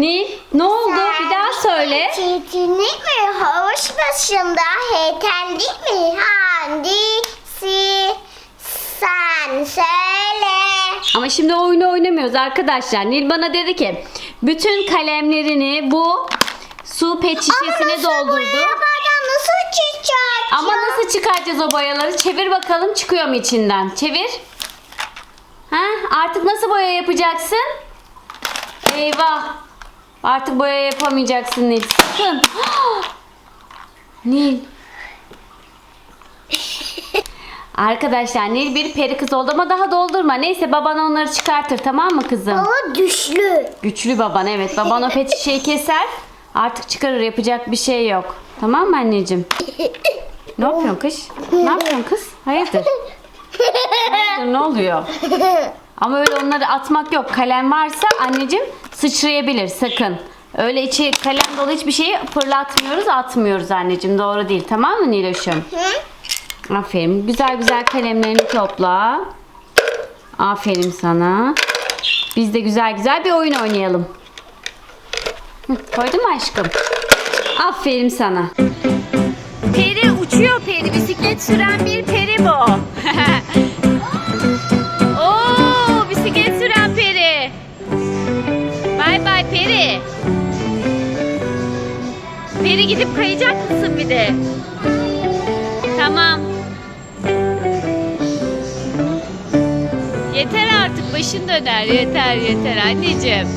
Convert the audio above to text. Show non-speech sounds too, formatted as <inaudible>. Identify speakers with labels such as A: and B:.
A: Nil ne oldu? Bir daha söyle.
B: Çetini mi? Havuç başında heykel değil mi? Hangisi? Sen söyle.
A: Ama şimdi oyunu oynamıyoruz arkadaşlar. Nil bana dedi ki bütün kalemlerini bu su pet şişesine doldurdu.
B: Yaparken nasıl çiçek?
A: Ama nasıl çıkaracağız o boyaları? Çevir bakalım çıkıyor mu içinden? Çevir. Ha? Artık nasıl boya yapacaksın? Eyvah. Artık boya yapamayacaksın Nil. Sakın. <gasps> Nil. <laughs> Arkadaşlar Nil bir peri kız oldu ama daha doldurma. Neyse baban onları çıkartır tamam mı kızım?
B: Ama güçlü.
A: Güçlü baban evet. Baban o pet şişeyi keser. Artık çıkarır yapacak bir şey yok. Tamam mı anneciğim? <laughs> Ne yapıyorsun kız? Ne yapıyorsun kız? Hayırdır? Hayırdır ne oluyor? <laughs> Ama öyle onları atmak yok. Kalem varsa anneciğim sıçrayabilir sakın. Öyle içi kalem dolu hiçbir şeyi fırlatmıyoruz atmıyoruz anneciğim. Doğru değil tamam mı Niloş'um? Aferin. Güzel güzel kalemlerini topla. Aferin sana. Biz de güzel güzel bir oyun oynayalım. Hı, Koydun mu aşkım? Aferin sana. Peri uçuyor peri. Bisiklet süren bir peri peri. Peri gidip kayacak mısın bir de? Tamam. Yeter artık başın döner. Yeter yeter anneciğim.